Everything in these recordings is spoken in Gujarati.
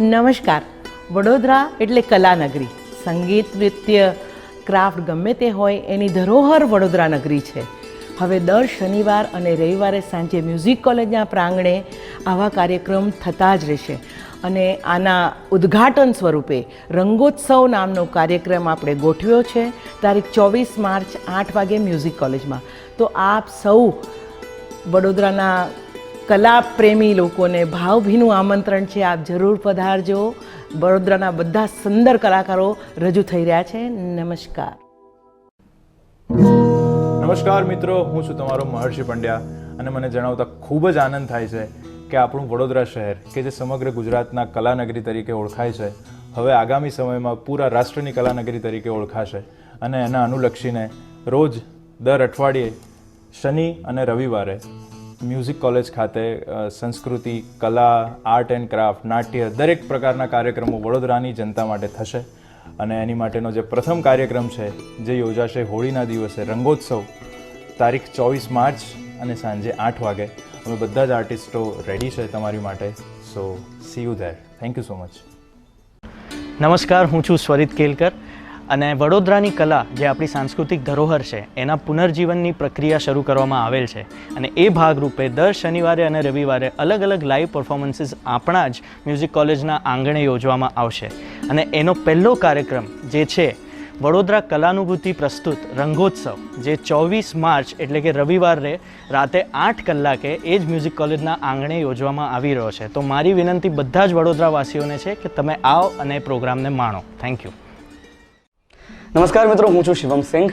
નમસ્કાર. વડોદરા એટલે કલાનગરી. સંગીત, નૃત્ય, ક્રાફ્ટ ગમે તે હોય એની ધરોહર વડોદરા નગરી છે. હવે દર શનિવાર અને રવિવારે સાંજે મ્યુઝિક કોલેજના પ્રાંગણે આવા કાર્યક્રમ થતા જ રહેશે. અને આના ઉદ્ઘાટન સ્વરૂપે રંગોત્સવ નામનો કાર્યક્રમ આપણે ગોઠવ્યો છે. તારીખ ચોવીસ માર્ચ આઠ વાગે મ્યુઝિક કોલેજમાં. તો આપ સૌ વડોદરાના કલા પ્રેમી લોકોને ભાવભીનું આમંત્રણ છે. આપ જરૂર પધારજો. વડોદરાના બધા સુંદર કલાકારો રજૂ થઈ રહ્યા છે. નમસ્કાર. નમસ્કાર મિત્રો, હું છું તમારો મહર્ષિ પંડ્યા અને મને જણાવતા ખૂબ જ આનંદ થાય છે કે આપણું વડોદરા શહેર, કે જે સમગ્ર ગુજરાતના કલાનગરી તરીકે ઓળખાય છે, હવે આગામી સમયમાં પૂરા રાષ્ટ્રની કલાનગરી તરીકે ઓળખાશે અને એના અનુલક્ષીને રોજ દર અઠવાડિયે શનિ અને રવિવારે મ્યુઝિક કોલેજ ખાતે સંસ્કૃતિ, કલા, આર્ટ એન્ડ ક્રાફ્ટ, નાટ્ય દરેક પ્રકારના કાર્યક્રમો વડોદરાની જનતા માટે થશે. અને એની માટેનો જે પ્રથમ કાર્યક્રમ છે, જે યોજાશે હોળીના દિવસે રંગોત્સવ, તારીખ ચોવીસ માર્ચ અને સાંજે આઠ વાગે. અમે બધા જ આર્ટિસ્ટો રેડી છે તમારી માટે. So see you there thank you so much નમસ્કાર, હું છું સ્વરિત કેલકર. અને વડોદરાની કલા જે આપણી સાંસ્કૃતિક ધરોહર છે, એના પુનર્જીવનની પ્રક્રિયા શરૂ કરવામાં આવેલ છે. અને એ ભાગરૂપે દર શનિવારે અને રવિવારે અલગ અલગ લાઈવ પરફોર્મન્સીસ આપણા જ મ્યુઝિક કોલેજના આંગણે યોજવામાં આવશે. અને એનો પહેલો કાર્યક્રમ જે છે, વડોદરા કલાનુભૂતિ પ્રસ્તુત રંગોત્સવ, જે ચોવીસ માર્ચ એટલે કે રવિવારે રાતે આઠ કલાકે એ જ મ્યુઝિક કોલેજના આંગણે યોજવામાં આવી રહ્યો છે. તો મારી વિનંતી બધા જ વડોદરાવાસીઓને છે કે તમે આવો અને પ્રોગ્રામને માણો. થેન્ક યુ નમસ્કાર મિત્રો, હું છું શિવમ સિંઘ.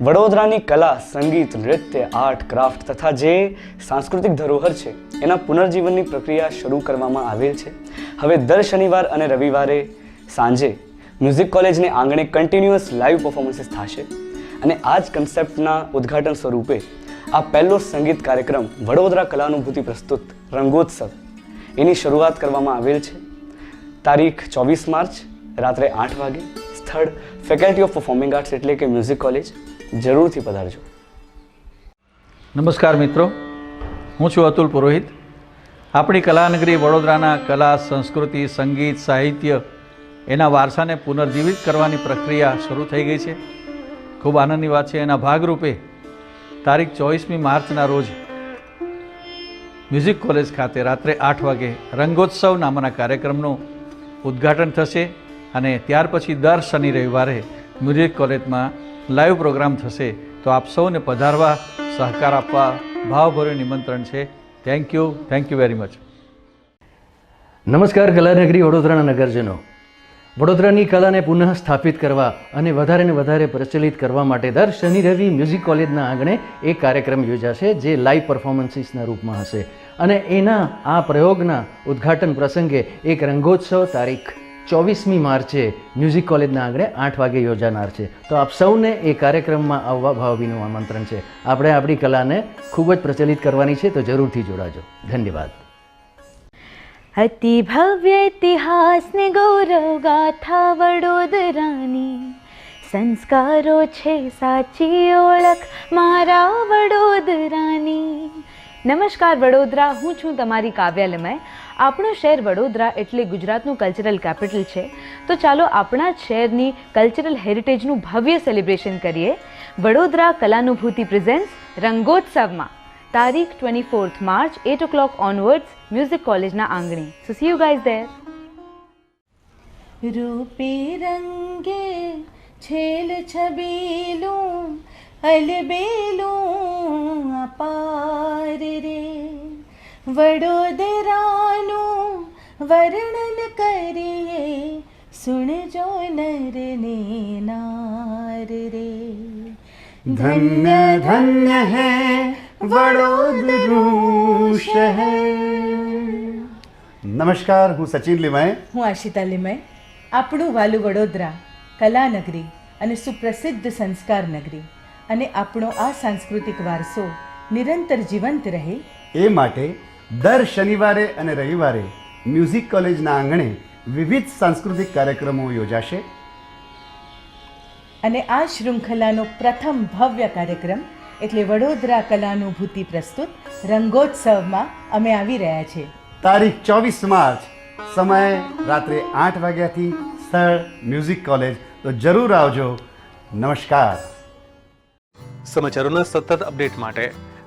વડોદરાની કલા, સંગીત, નૃત્ય, આર્ટ, ક્રાફ્ટ તથા જે સાંસ્કૃતિક ધરોહર છે, એના પુનર્જીવનની પ્રક્રિયા શરૂ કરવામાં આવેલ છે. હવે દર શનિવાર અને રવિવારે સાંજે મ્યુઝિક કોલેજને આંગણે કન્ટિન્યુઅસ લાઈવ પર્ફોમન્સીસ થશે અને આ જ કન્સેપ્ટના ઉદ્ઘાટન સ્વરૂપે આ પહેલો સંગીત કાર્યક્રમ વડોદરા કલાનુભૂતિ પ્રસ્તુત રંગોત્સવ એની શરૂઆત કરવામાં આવેલ છે. તારીખ ચોવીસ માર્ચ, રાત્રે આઠ વાગે. સ્થળ ફેકલ્ટી ઓફ પરફોર્મિંગ આર્ટ્સ એટલે કે મ્યુઝિક કોલેજ જરૂરથી પધારજો. નમસ્કાર મિત્રો. હું છું અતુલ પુરોહિત. આપણી કલાનગરી વડોદરાના કલા, સંસ્કૃતિ, સંગીત, સાહિત્ય એના વારસાને પુનર્જીવિત કરવાની પ્રક્રિયા શરૂ થઈ ગઈ છે. ખૂબ આનંદની વાત છે. એના ભાગરૂપે તારીખ ચોવીસમી માર્ચના રોજ મ્યુઝિક કોલેજ ખાતે રાત્રે આઠ વાગે રંગોત્સવ નામના કાર્યક્રમનું ઉદ્ઘાટન થશે. અને ત્યાર પછી દર શનિ રવિવારે મ્યુઝિક કોલેજમાં લાઈવ પ્રોગ્રામ થશે. તો આપ સૌને પધારવા, સહકાર આપવા, ભાવભર્યું નિમંત્રણ છે. Thank you thank you very much નમસ્કાર કલાનગરી વડોદરાના નગરજનો. વડોદરાની કલાને પુનઃ સ્થાપિત કરવા અને વધારે ને વધારે પ્રચલિત કરવા માટે દર શનિ રવિ મ્યુઝિક કોલેજના આંગણે એક કાર્યક્રમ યોજાશે જે લાઈવ પરફોર્મન્સીસના રૂપમાં હશે. અને એના આ પ્રયોગના ઉદ્ઘાટન પ્રસંગે એક રંગોત્સવ તારીખ ચોવીસમી માર્ચે મ્યુઝિક કોલેજના આંગણે આઠ વાગે યોજાનાર છે. તો આપ સૌને એ કાર્યક્રમમાં આવવા ભાવભીનું આમંત્રણ છે. આપણે આપણી કલાને ખૂબ જ પ્રચલિત કરવાની છે, તો જરૂરથી જોડાજો. ધન્યવાદ. અતિ ભવ્ય ઇતિહાસને ગૌરવ ગાથા વડોદરાની સંસ્કારો છે સાચી ઓળખ મારા વડોદરાની નમસ્કાર વડોદરા, હું છું તમારી કાવ્યાલમય આપણું શહેર વડોદરા એટલે ગુજરાતનું કલ્ચરલ કેપિટલ છે. તો ચાલો આપણા શહેરની કલ્ચરલ હેરિટેજનું ભવ્ય સેલિબ્રેશન કરીએ. વડોદરા કલાનુભૂતિ પ્રેઝેન્સ રંગોત્સવમાં. તારીખ twenty fourth March at o'clock onwards music કોલેજના આંગણે. So see you guys there રૂપે રંગે છેલ છબીલું, અલબેલું અપાર. વડોદરાનું વર્ણન કરીએ. સુણજો નર ને નાર રે. ધન્ય ધન્ય હે વડોદરું શહેર. નમસ્કાર હું સચિન લીમાય. હું આશિતા લીમય. આપણું વાલું વડોદરા કલાનગરી અને સુપ્રસિદ્ધ સંસ્કાર નગરી. અને આપણો આ સાંસ્કૃતિક વારસો નિરંતર જીવંત રહે. એ માટે દર શનિવારે અને રવિવારે મ્યુઝિક કોલેજના આંગણે વિવિધ સાંસ્કૃતિક કાર્યક્રમો યોજાશે. અને આ શૃંખલાનો પ્રથમ ભવ્ય કાર્યક્રમ એટલે વડોદરા કલાનુભૂતિ પ્રસ્તુત રંગોત્સવમાં અમે આવી રહ્યા છીએ. તારીખ ચોવીસ માર્ચ સમય રાત્રે આઠ વાગ્યાથી સ્થળ મ્યુઝિક કોલેજ. તો જરૂર આવજો. નમસ્કાર. સમાચારોના સતત અપડેટ માટે